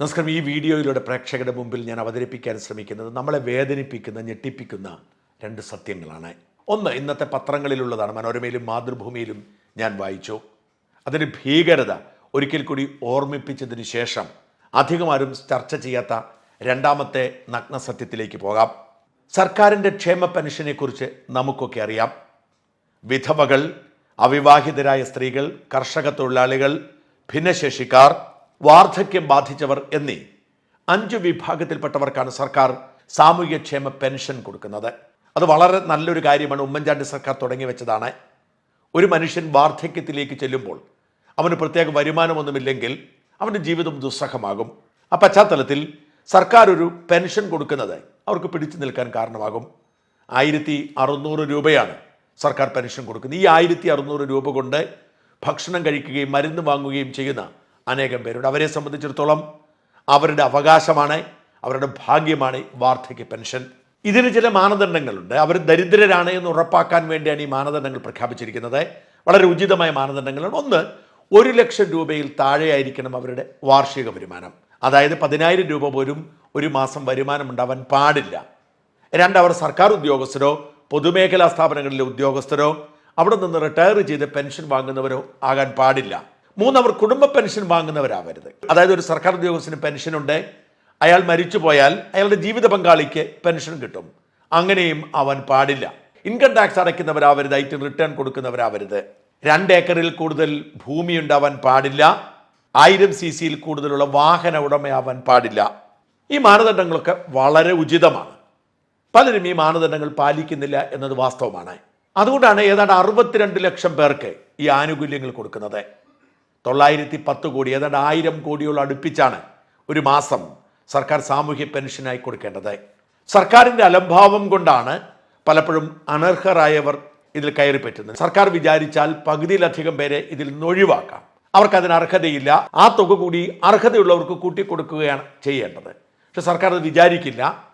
നമസ്കാരം. ഈ വീഡിയോയിലൂടെ പ്രേക്ഷകരുടെ മുമ്പിൽ ഞാൻ അവതരിപ്പിക്കാൻ ശ്രമിക്കുന്നത് നമ്മളെ വേദനിപ്പിക്കുന്ന ഞെട്ടിപ്പിക്കുന്ന രണ്ട് സത്യങ്ങളാണ്. ഒന്ന് ഇന്നത്തെ പത്രങ്ങളിലുള്ളതാണ്. മനോരമയിലും മാതൃഭൂമിയിലും ഞാൻ വായിച്ചു. അതിന്റെ ഭീകരത ഒരിക്കൽ കൂടി ഓർമ്മിപ്പിച്ചതിന് ശേഷം അധികമാരും ചർച്ച ചെയ്യാത്ത രണ്ടാമത്തെ നഗ്നസത്യത്തിലേക്ക് പോകാം. സർക്കാരിന്റെ ക്ഷേമ പെൻഷനെക്കുറിച്ച് നമുക്കൊക്കെ അറിയാം. വിധവകൾ അവിവാഹിതരായ സ്ത്രീകൾ കർഷക തൊഴിലാളികൾ ഭിന്നശേഷിക്കാർ വാർദ്ധക്യം ബാധിച്ചവർ എന്നീ അഞ്ച് വിഭാഗത്തിൽപ്പെട്ടവർക്കാണ് സർക്കാർ സാമൂഹ്യക്ഷേമ പെൻഷൻ കൊടുക്കുന്നത്. അത് വളരെ നല്ലൊരു കാര്യമാണ് ഉമ്മൻചാണ്ടി സർക്കാർ തുടങ്ങി വെച്ചതാണ്. ഒരു മനുഷ്യൻ വാർദ്ധക്യത്തിലേക്ക് ചെല്ലുമ്പോൾ അവന് പ്രത്യേക വരുമാനമൊന്നുമില്ലെങ്കിൽ അവന്റെ ജീവിതം ദുസ്സഹമാകും. ആ പശ്ചാത്തലത്തിൽ സർക്കാർ ഒരു പെൻഷൻ കൊടുക്കുന്നത് അവർക്ക് പിടിച്ചു നിൽക്കാൻ കാരണമാകും. ആയിരത്തി അറുന്നൂറ് രൂപയാണ് സർക്കാർ പെൻഷൻ കൊടുക്കുന്നത്. ഈ ആയിരത്തി അറുന്നൂറ് രൂപ കൊണ്ട് ഭക്ഷണം കഴിക്കുകയും മരുന്ന് വാങ്ങുകയും ചെയ്യുന്ന അനേകം പേരുണ്ട്. അവരെ സംബന്ധിച്ചിടത്തോളം അവരുടെ അവകാശമാണ് അവരുടെ ഭാഗ്യമാണ് വാർദ്ധക്യ പെൻഷൻ. ഇതിന് ചില മാനദണ്ഡങ്ങളുണ്ട്. അവർ ദരിദ്രരാണ് എന്ന് ഉറപ്പാക്കാൻ വേണ്ടിയാണ് ഈ മാനദണ്ഡങ്ങൾ പ്രഖ്യാപിച്ചിരിക്കുന്നത്. വളരെ ഉചിതമായ മാനദണ്ഡങ്ങളാണ് ഒന്ന് ഒരു ലക്ഷം രൂപയിൽ താഴെയായിരിക്കണം അവരുടെ വാർഷിക വരുമാനം. അതായത് പതിനായിരം രൂപ പോലും ഒരു മാസം വരുമാനം ഉണ്ടാവാൻ പാടില്ല. രണ്ട് അവർ സർക്കാർ ഉദ്യോഗസ്ഥരോ പൊതുമേഖലാ സ്ഥാപനങ്ങളിലെ ഉദ്യോഗസ്ഥരോ അവിടെ നിന്ന് റിട്ടയർ ചെയ്ത് പെൻഷൻ വാങ്ങുന്നവരോ ആകാൻ പാടില്ല. മൂന്ന് അവർ കുടുംബ പെൻഷൻ വാങ്ങുന്നവരാവരുത്. അതായത് ഒരു സർക്കാർ ഉദ്യോഗസ്ഥന് പെൻഷനുണ്ട് അയാൾ മരിച്ചു പോയാൽ അയാളുടെ ജീവിത പങ്കാളിക്ക് പെൻഷൻ കിട്ടും. അങ്ങനെയും അവൻ പാടില്ല. ഇൻകം ടാക്സ് അടയ്ക്കുന്നവരാവരുത് ഐറ്റം റിട്ടേൺ കൊടുക്കുന്നവരാവരുത്. രണ്ട് ഏക്കറിൽ കൂടുതൽ ഭൂമി ഉണ്ടാവാൻ പാടില്ല. ആയിരം സി സിയിൽ കൂടുതലുള്ള വാഹന ഉടമയാവാൻ പാടില്ല. ഈ മാനദണ്ഡങ്ങളൊക്കെ വളരെ ഉചിതമാണ്. പലരും ഈ മാനദണ്ഡങ്ങൾ പാലിക്കുന്നില്ല എന്നത് വാസ്തവമാണ്. അതുകൊണ്ടാണ് ഏതാണ്ട് അറുപത്തിരണ്ട് ലക്ഷം പേർക്ക് ഈ ആനുകൂല്യങ്ങൾ കൊടുക്കുന്നത്. തൊള്ളായിരത്തി പത്ത് കോടി ഏതാണ്ട് ആയിരം കോടിയോളം അടുപ്പിച്ചാണ് ഒരു മാസം സർക്കാർ സാമൂഹ്യ പെൻഷനായി കൊടുക്കേണ്ടത്. സർക്കാരിന്റെ അലംഭാവം കൊണ്ടാണ് പലപ്പോഴും അനർഹരായവർ ഇതിൽ കയറി പറ്റുന്നത്. സർക്കാർ വിചാരിച്ചാൽ പകുതിയിലധികം പേരെ ഇതിൽ നിന്ന് ഒഴിവാക്കാം. അവർക്ക് അതിന് അർഹതയില്ല. ആ തുക കൂടി അർഹതയുള്ളവർക്ക് കൂട്ടിക്കൊടുക്കുകയാണ് ചെയ്യേണ്ടത്. പക്ഷെ സർക്കാർ അത് വിചാരിക്കില്ല.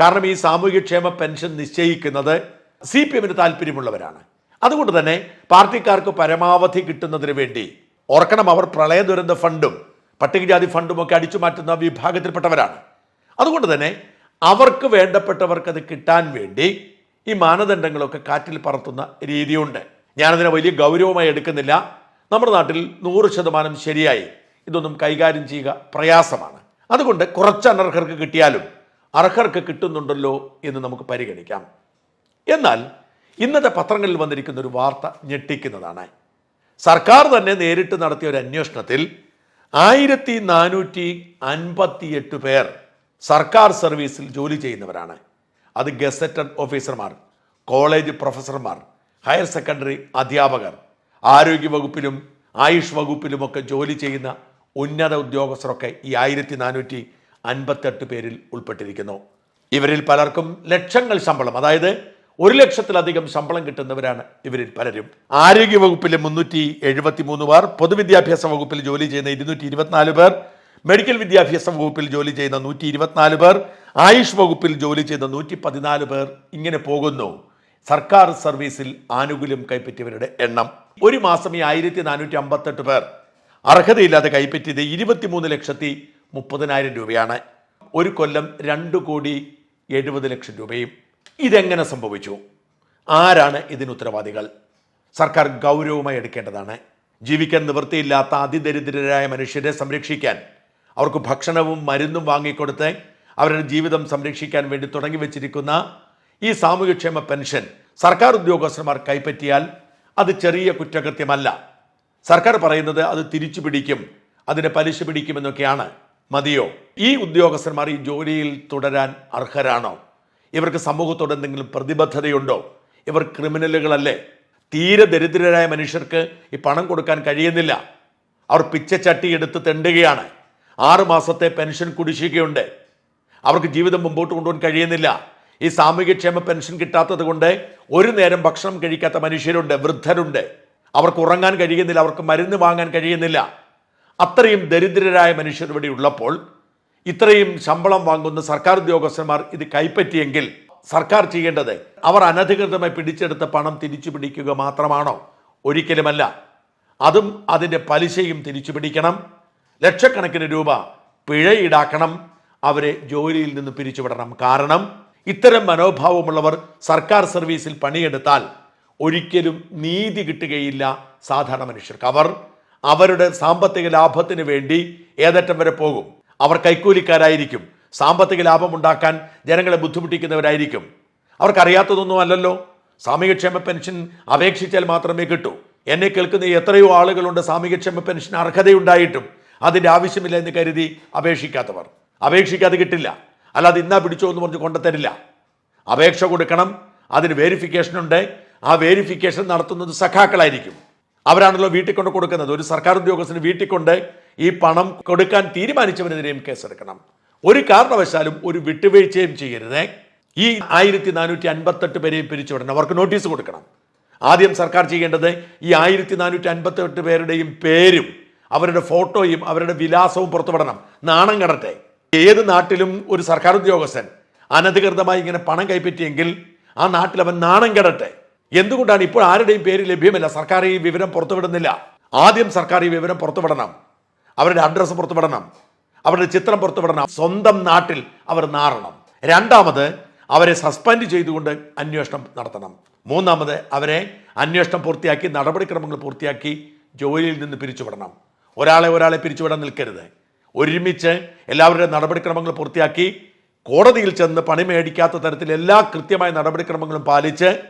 കാരണം ഈ സാമൂഹ്യക്ഷേമ പെൻഷൻ നിശ്ചയിക്കുന്നത് സി പി എമ്മിന് താല്പര്യമുള്ളവരാണ്. അതുകൊണ്ട് തന്നെ പാർട്ടിക്കാർക്ക് പരമാവധി കിട്ടുന്നതിന് വേണ്ടി ഓർക്കണം അവർ പ്രളയ ദുരന്ത ഫണ്ടും പട്ടികജാതി ഫണ്ടും ഒക്കെ അടിച്ചു മാറ്റുന്ന വിഭാഗത്തിൽപ്പെട്ടവരാണ്. അതുകൊണ്ട് തന്നെ അവർക്ക് വേണ്ടപ്പെട്ടവർക്ക് അത് കിട്ടാൻ വേണ്ടി ഈ മാനദണ്ഡങ്ങളൊക്കെ കാറ്റിൽ പറത്തുന്ന രീതിയുണ്ട്. ഞാനതിനെ വലിയ ഗൗരവമായി എടുക്കുന്നില്ല. നമ്മുടെ നാട്ടിൽ നൂറ് ശതമാനം ശരിയായി. ഇതൊന്നും കൈകാര്യം ചെയ്യുക പ്രയാസമാണ്. അതുകൊണ്ട് കുറച്ച് അനർഹർക്ക് കിട്ടിയാലും അർഹർക്ക് കിട്ടുന്നുണ്ടല്ലോ എന്ന് നമുക്ക് പരിഗണിക്കാം. എന്നാൽ ഇന്നത്തെ പത്രങ്ങളിൽ വന്നിരിക്കുന്ന ഒരു വാർത്ത ഞെട്ടിക്കുന്നതാണ്. സർക്കാർ തന്നെ നേരിട്ട് നടത്തിയ ഒരു അന്വേഷണത്തിൽ ആയിരത്തി നാനൂറ്റി അൻപത്തിയെട്ട് പേർ സർക്കാർ സർവീസിൽ ജോലി ചെയ്യുന്നവരാണ്. അത് ഗസറ്റഡ് ഓഫീസർമാർ കോളേജ് പ്രൊഫസർമാർ ഹയർ സെക്കൻഡറി അധ്യാപകർ ആരോഗ്യ വകുപ്പിലും ആയുഷ് വകുപ്പിലുമൊക്കെ ജോലി ചെയ്യുന്ന ഉന്നത ഉദ്യോഗസ്ഥരൊക്കെ ഈ ആയിരത്തി നാനൂറ്റി അൻപത്തെട്ട് പേരിൽ ഉൾപ്പെട്ടിരിക്കുന്നു. ഇവരിൽ പലർക്കും ലക്ഷങ്ങൾ ശമ്പളം അതായത് ഒരു ലക്ഷത്തിലധികം ശമ്പളം കിട്ടുന്നവരാണ് ഇവരിൽ പലരും. ആരോഗ്യ വകുപ്പിലെ മുന്നൂറ്റി എഴുപത്തി മൂന്ന് പേർ പൊതുവിദ്യാഭ്യാസ വകുപ്പിൽ ജോലി ചെയ്യുന്ന ഇരുന്നൂറ്റി ഇരുപത്തിനാല് പേർ മെഡിക്കൽ വിദ്യാഭ്യാസ വകുപ്പിൽ ജോലി ചെയ്യുന്ന നൂറ്റി ഇരുപത്തിനാല് പേർ ആയുഷ് വകുപ്പിൽ ജോലി ചെയ്യുന്ന നൂറ്റി പതിനാല് പേർ ഇങ്ങനെ പോകുന്നു. സർക്കാർ സർവീസിൽ ആനുകൂല്യം കൈപ്പറ്റിയവരുടെ എണ്ണം ഒരു മാസം ഈ ആയിരത്തി നാനൂറ്റി അമ്പത്തെട്ട് പേർ. അർഹതയില്ലാതെ കൈപ്പറ്റിയത് ഇരുപത്തിമൂന്ന് ലക്ഷത്തി മുപ്പതിനായിരം രൂപയാണ്. ഒരു കൊല്ലം രണ്ട് കോടി എഴുപത് ലക്ഷം രൂപയും ഇതെങ്ങനെ സംഭവിച്ചു? ആരാണ് ഇതിന് ഉത്തരവാദികൾ? സർക്കാർ ഗൗരവമായി എടുക്കേണ്ടതാണ്. ജീവിക്കാൻ നിവൃത്തിയില്ലാത്ത അതിദരിദ്രരായ മനുഷ്യരെ സംരക്ഷിക്കാൻ അവർക്ക് ഭക്ഷണവും മരുന്നും വാങ്ങിക്കൊടുത്ത് അവരുടെ ജീവിതം സംരക്ഷിക്കാൻ വേണ്ടി തുടങ്ങി വച്ചിരിക്കുന്ന ഈ സാമൂഹ്യക്ഷേമ പെൻഷൻ സർക്കാർ ഉദ്യോഗസ്ഥന്മാർ കൈപ്പറ്റിയാൽ അത് ചെറിയ കുറ്റകൃത്യമല്ല. സർക്കാർ പറയുന്നത് അത് തിരിച്ചു പിടിക്കും അതിനെ പലിശ പിടിക്കുമെന്നൊക്കെയാണ് മതിയോ? ഈ ഉദ്യോഗസ്ഥന്മാർ ഈ ജോലിയിൽ തുടരാൻ അർഹരാണോ? ഇവർക്ക് സമൂഹത്തോട് എന്തെങ്കിലും പ്രതിബദ്ധതയുണ്ടോ? ഇവർ ക്രിമിനലുകളല്ലേ? തീരെ ദരിദ്രരായ മനുഷ്യർക്ക് ഈ പണം കൊടുക്കാൻ കഴിയുന്നില്ല. അവർ പിച്ചച്ചട്ടി എടുത്ത് തെണ്ടുകയാണ്. ആറ് മാസത്തെ പെൻഷൻ കുടിശ്ശികയുണ്ട്. അവർക്ക് ജീവിതം മുമ്പോട്ട് കൊണ്ടുപോകാൻ കഴിയുന്നില്ല. ഈ സാമൂഹ്യക്ഷേമ പെൻഷൻ കിട്ടാത്തത് കൊണ്ട് ഒരു നേരം ഭക്ഷണം കഴിക്കാത്ത മനുഷ്യരുണ്ട് വൃദ്ധരുണ്ട്. അവർക്ക് ഉറങ്ങാൻ കഴിയുന്നില്ല അവർക്ക് മരുന്ന് വാങ്ങാൻ കഴിയുന്നില്ല. അത്രയും ദരിദ്രരായ മനുഷ്യർ ഇവിടെ ഉള്ളപ്പോൾ ഇത്രയും ശമ്പളം വാങ്ങുന്ന സർക്കാർ ഉദ്യോഗസ്ഥന്മാർ ഇത് കൈപ്പറ്റിയെങ്കിൽ സർക്കാർ ചെയ്യേണ്ടത് അവർ അനധികൃതമായി പിടിച്ചെടുത്ത പണം തിരിച്ചു പിടിക്കുക മാത്രമാണോ? ഒരിക്കലുമല്ല. അതും അതിന്റെ പലിശയും തിരിച്ചു പിടിക്കണം. ലക്ഷക്കണക്കിന് രൂപ പിഴ ഈടാക്കണം. അവരെ ജോലിയിൽ നിന്ന് പിരിച്ചുവിടണം. കാരണം ഇത്തരം മനോഭാവമുള്ളവർ സർക്കാർ സർവീസിൽ പണിയെടുത്താൽ ഒരിക്കലും നീതി കിട്ടുകയില്ല സാധാരണ മനുഷ്യർക്ക്. അവർ അവരുടെ സാമ്പത്തിക ലാഭത്തിന് വേണ്ടി ഏതറ്റം വരെ പോകും. അവർ കൈക്കൂലിക്കാരായിരിക്കും. സാമ്പത്തിക ലാഭം ഉണ്ടാക്കാൻ ജനങ്ങളെ ബുദ്ധിമുട്ടിക്കുന്നവരായിരിക്കും. അവർക്കറിയാത്തതൊന്നും അല്ലല്ലോ. സാമൂഹ്യക്ഷേമ പെൻഷൻ അപേക്ഷിച്ചാൽ മാത്രമേ കിട്ടൂ. എന്നെ കേൾക്കുന്ന എത്രയോ ആളുകളുണ്ട് സാമൂഹ്യക്ഷേമ പെൻഷൻ അർഹതയുണ്ടായിട്ടും. അതിന്റെ ആവശ്യമില്ല എന്ന് കരുതി അപേക്ഷിക്കാത്തവർ. അപേക്ഷിക്കാതെ കിട്ടില്ല. അല്ലാതെ ഇന്നാ പിടിച്ചോ എന്ന് പറഞ്ഞ് കൊണ്ടുതരില്ല അപേക്ഷ കൊടുക്കണം. അതിന് വേരിഫിക്കേഷൻ ഉണ്ട്. ആ വേരിഫിക്കേഷൻ നടത്തുന്നത് സഖാക്കളായിരിക്കും. അവരാണല്ലോ വീട്ടിൽ കൊണ്ട് കൊടുക്കുന്നത്. ഒരു സർക്കാർ ഉദ്യോഗസ്ഥന് വീട്ടിൽ കൊണ്ട് ഈ പണം കൊടുക്കാൻ തീരുമാനിച്ചവനെതിരെയും കേസെടുക്കണം. ഒരു കാരണവശാലും ഒരു വിട്ടുവീഴ്ചയും ചെയ്യരുത്. ഈ ആയിരത്തി നാനൂറ്റി അൻപത്തെട്ട് പേരെയും പിരിച്ചുവിടണം അവർക്ക് നോട്ടീസ് കൊടുക്കണം. ആദ്യം സർക്കാർ ചെയ്യേണ്ടത് ഈ ആയിരത്തി നാനൂറ്റി അൻപത്തെട്ട് പേരുടെയും പേരും അവരുടെ ഫോട്ടോയും അവരുടെ വിലാസവും പുറത്തുവിടണം. നാണം കടട്ടെ. ഏത് നാട്ടിലും ഒരു സർക്കാർ ഉദ്യോഗസ്ഥൻ അനധികൃതമായി ഇങ്ങനെ പണം കൈപ്പറ്റിയെങ്കിൽ ആ നാട്ടിൽ അവൻ നാണം കെടട്ടെ. എന്തുകൊണ്ടാണ് ഇപ്പോൾ ആരുടെയും പേര് ലഭ്യമല്ല? സർക്കാർ ഈ വിവരം പുറത്തുവിടുന്നില്ല. ആദ്യം സർക്കാർ ഈ വിവരം പുറത്തുവിടണം. അവരുടെ അഡ്രസ്സ് പുറത്തുവിടണം. അവരുടെ ചിത്രം പുറത്തുവിടണം. സ്വന്തം നാട്ടിൽ അവർ നാറണം. രണ്ടാമത് അവരെ സസ്പെൻഡ് ചെയ്തുകൊണ്ട് അന്വേഷണം നടത്തണം. മൂന്നാമത് അവരെ അന്വേഷണം പൂർത്തിയാക്കി നടപടിക്രമങ്ങൾ പൂർത്തിയാക്കി ജോലിയിൽ നിന്ന് പിരിച്ചുവിടണം. ഒരാളെ ഒരാളെ പിരിച്ചുവിടാൻ നിൽക്കരുത്. ഒരുമിച്ച് എല്ലാവരുടെ നടപടിക്രമങ്ങൾ പൂർത്തിയാക്കി കോടതിയിൽ ചെന്ന് പണി മേടിക്കാത്ത തരത്തിൽ എല്ലാ കൃത്യമായ നടപടിക്രമങ്ങളും പാലിച്ച്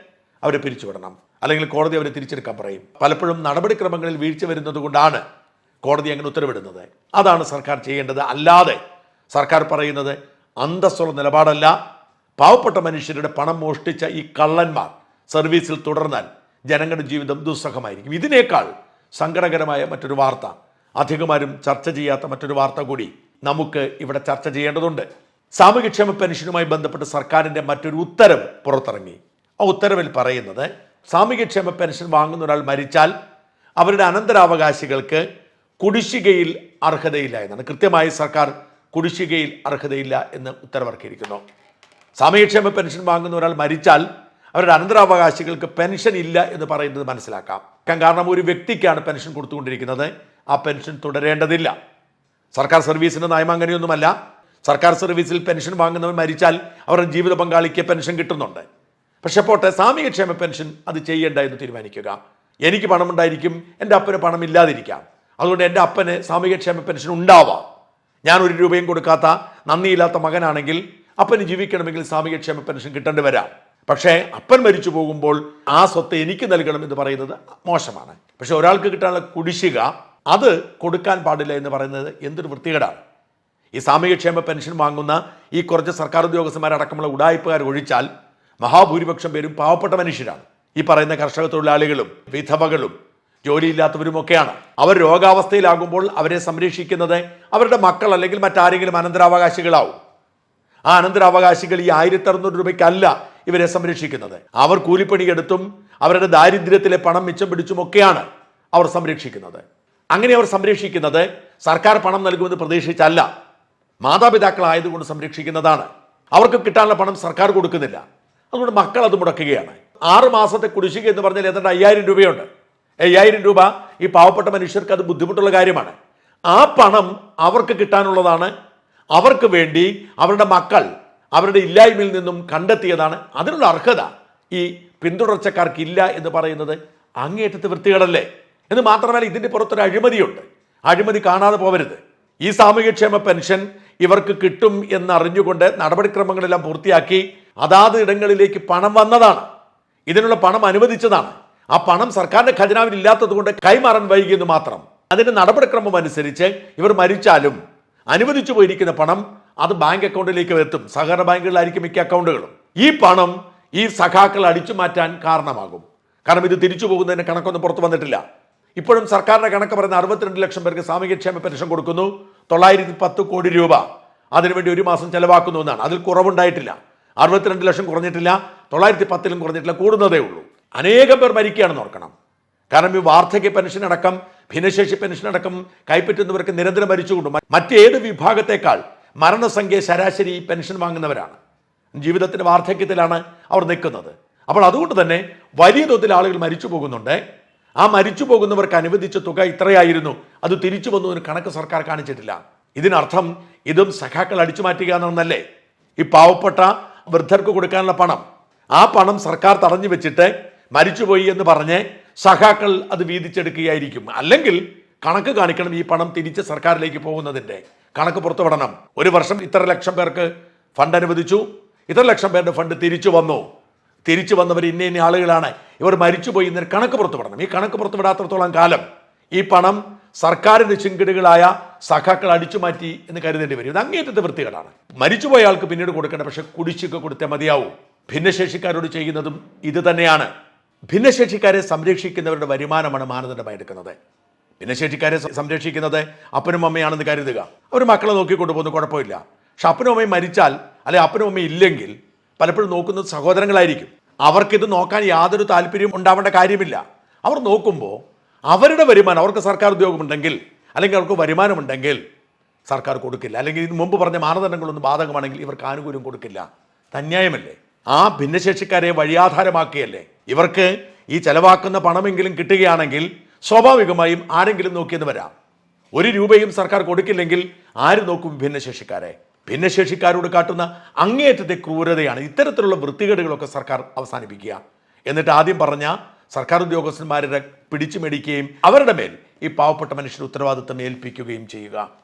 അവരെ പിരിച്ചുവിടണം. അല്ലെങ്കിൽ കോടതി അവരെ തിരിച്ചെടുക്കാൻ പറയും. പലപ്പോഴും നടപടിക്രമങ്ങളിൽ വീഴ്ച വരുന്നത് കൊണ്ടാണ് കോടതി അങ്ങനെ ഉത്തരവിടുന്നത്. അതാണ് സർക്കാർ ചെയ്യേണ്ടത്. അല്ലാതെ സർക്കാർ പറയുന്നത് അന്തസ്സുള്ള നിലപാടല്ല. പാവപ്പെട്ട മനുഷ്യരുടെ പണം മോഷ്ടിച്ച ഈ കള്ളന്മാർ സർവീസിൽ തുടർന്നാൽ ജനങ്ങളുടെ ജീവിതം ദുസ്സഹമായിരിക്കും. ഇതിനേക്കാൾ സങ്കടകരമായ മറ്റൊരു വാർത്ത അധികമാരും ചർച്ച ചെയ്യാത്ത മറ്റൊരു വാർത്ത കൂടി നമുക്ക് ഇവിടെ ചർച്ച ചെയ്യേണ്ടതുണ്ട്. സാമൂഹ്യക്ഷേമ പെൻഷനുമായി ബന്ധപ്പെട്ട് സർക്കാരിന്റെ മറ്റൊരു ഉത്തരവ് പുറത്തിറങ്ങി. ആ ഉത്തരവിൽ പറയുന്നത് സാമൂഹ്യക്ഷേമ പെൻഷൻ വാങ്ങുന്ന ഒരാൾ മരിച്ചാൽ അവരുടെ അനന്തരാവകാശികൾക്ക് കുടിശ്ശികയിൽ അർഹതയില്ല എന്നാണ്. കൃത്യമായി സർക്കാർ കുടിശ്ശികയിൽ അർഹതയില്ല എന്ന് ഉത്തരവിറക്കിയിരിക്കുന്നു. സാമൂഹ്യക്ഷേമ പെൻഷൻ വാങ്ങുന്ന ഒരാൾ മരിച്ചാൽ അവരുടെ അനന്തരാവകാശികൾക്ക് പെൻഷൻ ഇല്ല എന്ന് പറയുന്നത് മനസ്സിലാക്കാം. കാരണം ഒരു വ്യക്തിക്കാണ് പെൻഷൻ കൊടുത്തുകൊണ്ടിരിക്കുന്നത്. ആ പെൻഷൻ തുടരേണ്ടതില്ല. സർക്കാർ സർവീസിന്റെ നയം അങ്ങനെയൊന്നുമല്ല. സർക്കാർ സർവീസിൽ പെൻഷൻ വാങ്ങുന്നവൻ മരിച്ചാൽ അവരുടെ ജീവിത പങ്കാളിക്ക് പെൻഷൻ കിട്ടുന്നുണ്ട്. പക്ഷെ പോട്ടെ സാമൂഹ്യക്ഷേമ പെൻഷൻ അത് ചെയ്യേണ്ട എന്ന് തീരുമാനിക്കുക. എനിക്ക് പണമുണ്ടായിരിക്കും എന്റെ അപ്പന് പണം ഇല്ലാതിരിക്കാം അതുകൊണ്ട് എന്റെ അപ്പന് സാമൂഹ്യക്ഷേമ പെൻഷൻ ഉണ്ടാവാം. ഞാൻ ഒരു രൂപയും കൊടുക്കാത്ത നന്ദിയില്ലാത്ത മകനാണെങ്കിൽ അപ്പന് ജീവിക്കണമെങ്കിൽ സാമൂഹ്യക്ഷേമ പെൻഷൻ കിട്ടേണ്ടി വരാം. പക്ഷേ അപ്പൻ മരിച്ചു പോകുമ്പോൾ ആ സ്വത്ത് എനിക്ക് നൽകണം എന്ന് പറയുന്നത് മോശമാണ്. പക്ഷെ ഒരാൾക്ക് കിട്ടാനുള്ള കുടിശ്ശിക അത് കൊടുക്കാൻ പാടില്ല എന്ന് പറയുന്നത് എന്തൊരു വൃത്തികേടാണ്. ഈ സാമൂഹ്യക്ഷേമ പെൻഷൻ വാങ്ങുന്ന ഈ കുറച്ച് സർക്കാർ ഉദ്യോഗസ്ഥന്മാരടക്കമുള്ള ഉടായ്പകാർ ഒഴിച്ചാൽ മഹാഭൂരിപക്ഷം പേരും പാവപ്പെട്ട മനുഷ്യരാണ്. ഈ പറയുന്ന കർഷക തൊഴിലാളികളും വിധവകളും ജോലിയില്ലാത്തവരുമൊക്കെയാണ്. അവർ രോഗാവസ്ഥയിലാകുമ്പോൾ അവരെ സംരക്ഷിക്കുന്നത് അവരുടെ മക്കൾ അല്ലെങ്കിൽ മറ്റാരെങ്കിലും അനന്തരാവകാശികളാവും. ആ അനന്തരാവകാശികൾ ഈ ആയിരത്തി അറുന്നൂറ് രൂപയ്ക്കല്ല ഇവരെ സംരക്ഷിക്കുന്നത്. അവർ കൂലിപ്പണിയെടുത്തും അവരുടെ ദാരിദ്ര്യത്തിലെ പണം മിച്ചം പിടിച്ചുമൊക്കെയാണ് അവർ സംരക്ഷിക്കുന്നത്. അങ്ങനെ അവർ സംരക്ഷിക്കുന്നത് സർക്കാർ പണം നൽകുമെന്ന് പ്രതീക്ഷിച്ചല്ല. മാതാപിതാക്കളായതുകൊണ്ട് സംരക്ഷിക്കുന്നതാണ്. അവർക്ക് കിട്ടാനുള്ള പണം സർക്കാർ കൊടുക്കുന്നില്ല. അതുകൊണ്ട് മക്കൾ അത് മുടക്കുകയാണ്. ആറ് മാസത്തെ കുടിശ്ശിക എന്ന് പറഞ്ഞാൽ ഏതാണ്ട് അയ്യായിരം രൂപയുണ്ട്. അയ്യായിരം രൂപ ഈ പാവപ്പെട്ട മനുഷ്യർക്ക് അത് ബുദ്ധിമുട്ടുള്ള കാര്യമാണ്. ആ പണം അവർക്ക് കിട്ടാനുള്ളതാണ്. അവർക്ക് വേണ്ടി അവരുടെ മക്കൾ അവരുടെ ഇല്ലായ്മയിൽ നിന്നും കണ്ടെത്തിയതാണ്. അതിനുള്ള അർഹത ഈ പിന്തുടർച്ചക്കാർക്കില്ല എന്ന് പറയുന്നത് അങ്ങേയറ്റത്തെ വൃത്തികേടല്ലേ? എന്ന് മാത്രമല്ല ഇതിന്റെ പുറത്തൊരു അഴിമതിയുണ്ട്. അഴിമതി കാണാതെ പോവരുത്. ഈ സാമൂഹ്യക്ഷേമ പെൻഷൻ ഇവർക്ക് കിട്ടും എന്നറിഞ്ഞുകൊണ്ട് നടപടിക്രമങ്ങളെല്ലാം പൂർത്തിയാക്കി അതാത് ഇടങ്ങളിലേക്ക് പണം വന്നതാണ്. ഇതിനുള്ള പണം അനുവദിച്ചതാണ്. ആ പണം സർക്കാരിന്റെ ഖജനാവിൽ ഇല്ലാത്തത് കൊണ്ട് കൈമാറാൻ വൈകിയെന്ന് മാത്രം. അതിന്റെ നടപടിക്രമം അനുസരിച്ച് ഇവർ മരിച്ചാലും അനുവദിച്ചു പോയിരിക്കുന്ന പണം അത് ബാങ്ക് അക്കൗണ്ടിലേക്ക് എത്തും. സഹകരണ ബാങ്കുകളിലായിരിക്കും മിക്ക അക്കൗണ്ടുകളും. ഈ പണം ഈ സഖാക്കൾ അടിച്ചു മാറ്റാൻ കാരണമാകും. കാരണം ഇത് തിരിച്ചു പോകുന്നതിന് കണക്കൊന്നും പുറത്തു വന്നിട്ടില്ല. ഇപ്പോഴും സർക്കാരിന്റെ കണക്ക് പറയുന്ന അറുപത്തിരണ്ട് ലക്ഷം പേർക്ക് സാമൂഹ്യക്ഷേമ പെൻഷൻ കൊടുക്കുന്നു. തൊള്ളായിരത്തി പത്ത് കോടി രൂപ അതിനുവേണ്ടി ഒരു മാസം ചെലവാക്കുന്നു എന്നാണ്. അതിൽ കുറവുണ്ടായിട്ടില്ല. അറുപത്തിരണ്ട് ലക്ഷം കുറഞ്ഞിട്ടില്ല. തൊള്ളായിരത്തി പത്തിലും കുറഞ്ഞിട്ടില്ല. കൂടുന്നതേ ഉള്ളൂ. അനേകം പേർ മരിക്കുകയാണെന്ന് ഓർക്കണം. കാരണം ഈ വാർദ്ധക്യ പെൻഷൻ അടക്കം ഭിന്നശേഷി പെൻഷൻ അടക്കം കൈപ്പറ്റുന്നവർക്ക് നിരന്തരം മരിച്ചുകൊണ്ടും മറ്റേത് വിഭാഗത്തെക്കാൾ മരണസംഖ്യ ശരാശരി പെൻഷൻ വാങ്ങുന്നവരാണ്. ജീവിതത്തിന്റെ വാർദ്ധക്യത്തിലാണ് അവർ നിൽക്കുന്നത്. അപ്പോൾ അതുകൊണ്ട് തന്നെ വലിയ തോതിൽ ആളുകൾ മരിച്ചു പോകുന്നുണ്ട്. ആ മരിച്ചു പോകുന്നവർക്ക് അനുവദിച്ച തുക ഇത്രയായിരുന്നു. അത് തിരിച്ചു വന്നു എന്ന് കണക്ക് സർക്കാർ കാണിച്ചിട്ടില്ല. ഇതിനർത്ഥം ഇതും സഖാക്കൾ അടിച്ചു മാറ്റുക എന്നല്ലേ ഈ പാവപ്പെട്ട വൃദ്ധർക്ക് കൊടുക്കാനുള്ള പണം. ആ പണം സർക്കാർ തടഞ്ഞു വെച്ചിട്ട് മരിച്ചുപോയി എന്ന് പറഞ്ഞ് സഖാക്കൾ അത് വീതിച്ചെടുക്കുകയായിരിക്കും. അല്ലെങ്കിൽ കണക്ക് കാണിക്കണം ഈ പണം തിരിച്ച് സർക്കാരിലേക്ക് പോകുന്നതിന്റെ. കണക്ക് പുറത്തുവിടണം. ഒരു വർഷം ഇത്ര ലക്ഷം പേർക്ക് ഫണ്ട് അനുവദിച്ചു. ഇത്ര ലക്ഷം പേരുടെ ഫണ്ട് തിരിച്ചു വന്നു. തിരിച്ചു വന്നവർ ഇന്ന ഇന്ന ആളുകളാണ്. ഇവർ മരിച്ചുപോയി എന്നൊരു കണക്ക് പുറത്തുവിടണം. ഈ കണക്ക് പുറത്തുവിടാത്രത്തോളം കാലം ഈ പണം സർക്കാരിന്റെ ചിങ്കിടുകളായ സഖാക്കൾ അടിച്ചു മാറ്റി എന്ന് കരുതേണ്ടി വരും. ഇത് അങ്ങേറ്റത്തെ വൃത്തികളാണ് മരിച്ചുപോയ ആൾക്ക് പിന്നീട് കൊടുക്കേണ്ട പക്ഷെ കുടിശ്ശിക കൊടുത്തേ മതിയാവും. ഭിന്നശേഷിക്കാരോട് ചെയ്യുന്നതും ഇത് തന്നെയാണ്. ഭിന്നശേഷിക്കാരെ സംരക്ഷിക്കുന്നവരുടെ വരുമാനമാണ് മാനദണ്ഡമായി എടുക്കുന്നത് ഭിന്നശേഷിക്കാരെ സംരക്ഷിക്കുന്നത് അപ്പനും അമ്മയാണെന്ന് കരുതുക. അവർ മക്കളെ നോക്കിക്കൊണ്ട് പോകുന്നു കുഴപ്പമില്ല. പക്ഷെ അപ്പനും അമ്മയും മരിച്ചാൽ അല്ലെ അപ്പനും അമ്മയും ഇല്ലെങ്കിൽ പലപ്പോഴും നോക്കുന്നത് സഹോദരങ്ങളായിരിക്കും. അവർക്കിത് നോക്കാൻ യാതൊരു താല്പര്യവും ഉണ്ടാവേണ്ട കാര്യമില്ല. അവർ നോക്കുമ്പോൾ അവരുടെ വരുമാനം അവർക്ക് സർക്കാർ ഉദ്യോഗമുണ്ടെങ്കിൽ അല്ലെങ്കിൽ അവർക്ക് വരുമാനമുണ്ടെങ്കിൽ സർക്കാർ കൊടുക്കില്ല. അല്ലെങ്കിൽ ഇത് മുമ്പ് പറഞ്ഞ മാനദണ്ഡങ്ങളൊന്നും ബാധകമാണെങ്കിൽ ഇവർക്ക് ആനുകൂല്യം കൊടുക്കില്ല. തന്യായമല്ലേ? ആ ഭിന്നശേഷിക്കാരെ വഴിയാധാരമാക്കിയല്ലേ? ഇവർക്ക് ഈ ചെലവാക്കുന്ന പണമെങ്കിലും കിട്ടുകയാണെങ്കിൽ സ്വാഭാവികമായും ആരെങ്കിലും നോക്കിയെന്ന് വരാം. ഒരു രൂപയും സർക്കാർ കൊടുക്കില്ലെങ്കിൽ ആര് നോക്കും ഭിന്നശേഷിക്കാരെ? ഭിന്നശേഷിക്കാരോട് കാട്ടുന്ന അങ്ങേയറ്റത്തെ ക്രൂരതയാണ് ഇത്തരത്തിലുള്ള വൃത്തികേടുകളൊക്കെ സർക്കാർ അവസാനിപ്പിക്കുക. എന്നിട്ട് ആദ്യം പറഞ്ഞ സർക്കാർ ഉദ്യോഗസ്ഥന്മാരുടെ പിടിച്ചു മേടിക്കുകയും അവരുടെ മേൽ ഈ പാവപ്പെട്ട മനുഷ്യർ ഉത്തരവാദിത്തം ഏൽപ്പിക്കുകയും ചെയ്യുക.